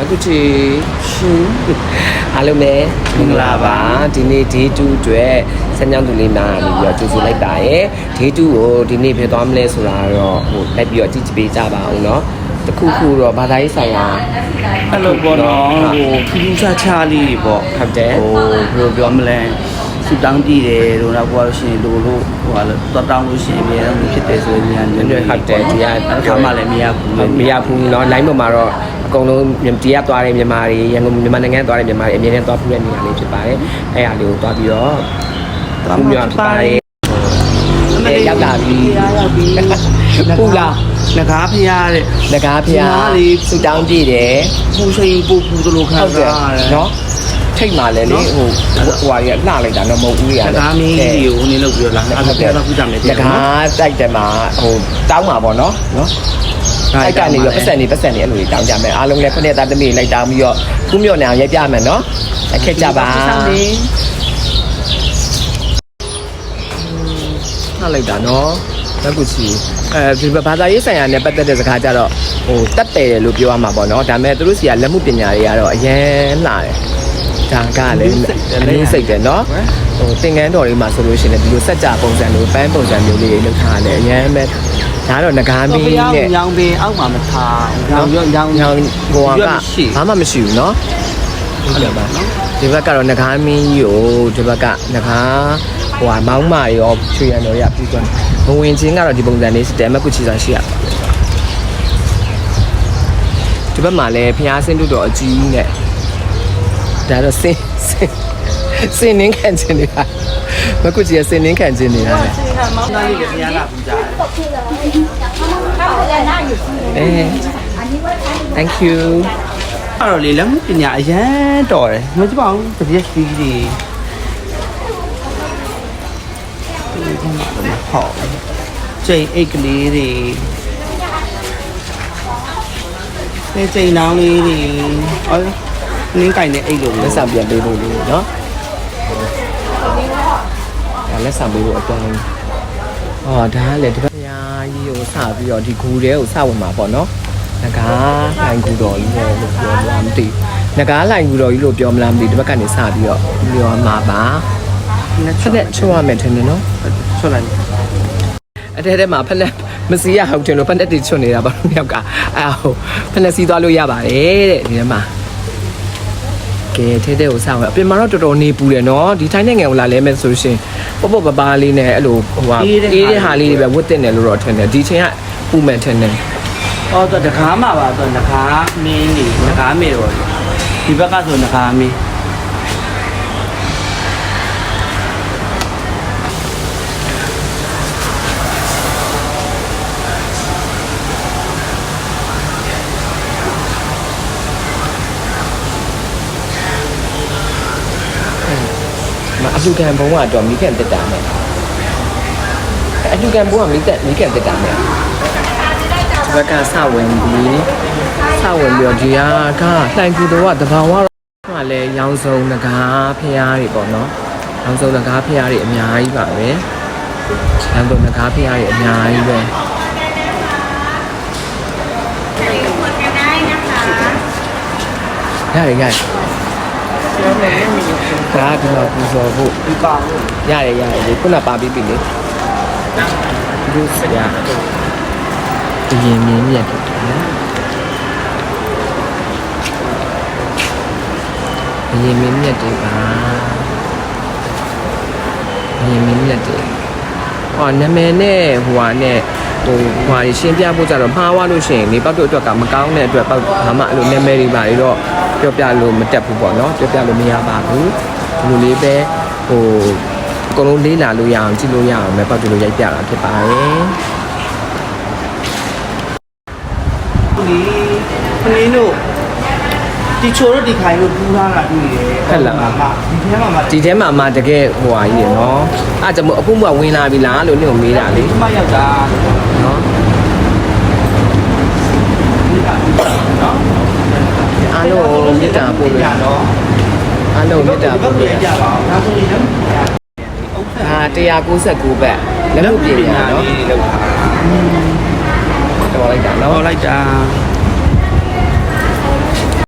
မကုချီရှင်အားလုံးပဲမင်္ဂလာပါဒီနေ့ day 2အတွက်ဆန်းချောင်းသူလေးမှာနေပြီးတော့ကြိုဆိုလိုက်ပါရယ် day 2ကိုဒီနေ့ဖြစ်သွားမလဲဆိုတာတော့ဟိုလိုက်ပြီးတော့ကြည့်ကြည့်ပေးကြပါအောင်เนาะတခုခုတော့ဘာသာရေးဆိုင်ရာ အဲ့လိုပေါ့နော်ဟိုထူးထူးခြားခြားလေးတွေပေါ့ ဟုတ်တယ် ဟိုဘယ်လိုပြောမလဲစူတောင်းကြည့်တယ်လို့တော့ကိုယ်လို့ရှိရင်လိုလို့ဟိုဟာလို့သွားတောင်းလို့ရှိရင်အများဆုံးဖြစ်တယ်ဆိုရင်လည်း ဟုတ်တယ်ဟုတ်တယ်ဒီက အခါမှလည်းမရဘူး မရဘူးเนาะ line ပေါ်မှာတော့အ ကုန်လုံးဒီကသွားတဲ့မြန်မာတွေရန်ကုန်မြန်မာနိုင်ငံသွားတဲ့မြန်မာတွေအမြဲတမ်းသွားဖူးတဲ့နေရာလေးဖြစ်ပါတယ်အဲ့အားလေးကိုသွားပြီးတော့သွားဖူးမှမြောက်ဖြစ်ပါတယ်အအဲရောက်လာပြီရောက်ပြီပူလားငကားဖျားတဲ့ငကားဖျားငကားလေးဆူတောင်းကြည့်တယ်ပူဆိုင်ပူပူတလို့ခံဟုတ်တယ်စားရတယ်နော်ထိတ်မှလည်းလေဟိုဟိုဟာကြီးလှလိုက်တာတော့မဟုတ်ဘူးရငကားမင်းကြီးကိုနင်းလို့ပြောလာအဲ့ဒါပြောတော့ပြကြမယ်ငကားတိုက်တယ်မှာဟိုတောင်းမှာပေါ့နော်နော် တိုက်ကနေပြီးပတ်စံနေပတ်စံနေအဲ့လိုကြီးတောင်းကြမယ်အားလုံးလည်းခနဲ့သားသမီးလိုက်တောင်းပြီးတော့ဖူးမြော့နေအောင်ရိုက်ပြမယ်နော်အခက်ကြပါနှလိုက်တာနော်လက်ကူချီအဲဒီဘာသာရေးဆိုင်ရာနဲ့ပတ်သက်တဲ့စကားကြတော့ဟိုတက်တယ်လို့ပြောရမှာပေါ့နော်ဒါပေမဲ့သူတို့စီကလက်မှုပညာတွေကတော့အရင်လှတယ်ဒါကလည်းအနည်းစိတ်တယ်နော်ဟိုသင်္ကန်းတော်လေးမှာဆိုလို့ရှိရင်ဒီလိုစက်ကြပုံစံလိုပန်းပုံစံမျိုးလေးတွေလုပ်ထားတယ်အရင်ပဲ ဒါတော့ငကားမီး ဖျား နဲ့ ညောင်ပင်အောက်မှာမထားညောင်ညောင်ညောင် ညောင်ဟိုက ရွက်မရှိ ဘာမှမရှိဘူးเนาะဟုတ်တယ်ပါဒီဘက်ကတော့ငကားမင်းကြီးကိုဒီဘက်ကငကားဟိုဟာမောင်းမာရောချွေရံတော်ရပြီးတော့မဝင်ချင်းကတော့ဒီပုံစံလေးစတယ်မကုချီစာရှိရဒီဘက်မှာလည်းဖျားစင်းတို့တော်အကြီးနဲ့ဒါတော့စင်းစင်းစင်းနင်းခံခြင်းနေတာ မကုတ်ကြီးကစင်လင်းခံခြင်းနေရတယ်စင်ခံမောင်းသားလေးကိုဘုရားလာပူဇော်တယ်အဲ Thank you အဲ့တော့လေလက်မှုပညာအရန်တော်တယ်မကြည့်ပါဘူးတပြက်စီးကြီးတွေဟုတ်ကျိန်အိတ်ကလေးတွေပဲကျိန်နောင်းလေးတွေအော်နင်းကင်တဲ့အိတ်လိုမျိုးလက်ဆောင်ပြန်ပေးဖို့လို့နော် လက်ဆောင်ပေးဖို့အတောင်းဟောဒါကလည်းဒီဘက်ညာကြီးကိုစပြီးတော့ဒီဂူတဲကိုစဝင်မှာပေါ့เนาะငကားလိုင်ဂူတော်ကြီးလို့ပြောမလားမသိငကားလိုင်ဂူတော်ကြီးလို့ပြောမလားမသိဒီဘက်ကနေစပြီးတော့ပြောမှာပါ နဲ့ ဖက်လက်ချွတ်ရမယ်ထင်တယ်နော် ချွတ်လိုက် အထဲထဲမှာဖက်လက်မစီရဟုတ်တယ်လို့ဖက်လက်တွေချွတ်နေတာပါလို့ယောက်ကအာဟိုဖက်လက်စီးသွားလို့ရပါတယ်တဲ့ဒီထဲမှာ ကဲထဲထဲကိုစောင့်ရအပြင်မှာတော့တော်တော်နေပူတယ်နော်ဒီထိုင်းနိုင်ငံကိုလာလဲမယ်ဆိုလို့ရှရင်ပေါ့ပေါ့ပပားလေးနဲ့အဲ့လိုဟိုဟာအေးတဲ့ဟာလေးတွေပဲဝတ်တင်တယ်လို့တော့ထင်တယ်ဒီချိန်ကပူမှန်ထင်တယ်အော်တော့တကားမှာပါတော့တကားမင်းနေတကားမေတော့ဒီဘက်ကဆိုတကားမင်း လူကန်ဘုံကတော့မိကန်တက်တာမယ်အလူကန်ဘုံကမိတက်မိကန်တက်တာမယ်ဒီဘက်ကစဝင်ပြီးစဝင်ပြီးတော့ဒီဟာကလှိုင်ကူတော့ကတဘာဝတော့ကလည်းရောင်စုံငကားဖျားတွေပေါ့နော်ရောင်စုံငကားဖျားတွေအများကြီးပါပဲရောင်စုံငကားဖျားတွေအများကြီးပဲရတယ်ရတယ် ဒါကဒီမှာပူဇော်ဖို့ဒီပါလို့ရတယ်ရတယ်လေခုနပါပြီးပြီလေဒီစရာဒီရင်မြင်းမြတ်တယ်နော်ဒီရင်မြင်းမြတ်တယ်ပါဒီရင်မြင်းမြတ်တယ်ဟောနာမည်နဲ့ဟိုဟာနဲ့ဟိုဟိုဟာရှင်းပြဖို့ကြတော့မှားသွားလို့ရှိရင်နေပောက်တို့အတွက်ကမကောင်းတဲ့အတွက်ပောက်ဘာမှအဲ့လိုနာမည်တွေပါတွေတော့ပြောပြလို့မတက်ဘူးပေါ့နော်ပြောပြလို့မရပါဘူး ဒီလိုလေးပဲဟိုအကုန်လုံးလေးလာလို့ရအောင်ကြည့်လို့ရအောင်ပဲပောက်တို့လိုရိုက်ပြတာဖြစ်ပါတယ်ဒီခနင်းတို့ဒီချိုတို့ဒီခိုင်တို့ပူထားတာတွေ့တယ်ဒီထဲမှာမှဒီထဲမှာမှတကယ်ဟိုဟာကြီးရနော်အဲ့ကြောင့်မို့အခုမှဝင်လာပြီလားလို့ညို့မေးတာလေဒီမှာရောက်တာနော် ဒီကနော် အားလုံးမေတ္တာပို့လို့ နော် အား လုံးမေတ္တာပို့ပြလို့ကြပါအောင်ဒါဆိုရင်လည်းဒါ199ဘက်လက်မှုပညာနော်လောက်တာတော်လိုက်တာနော်ဟောလိုက်တာ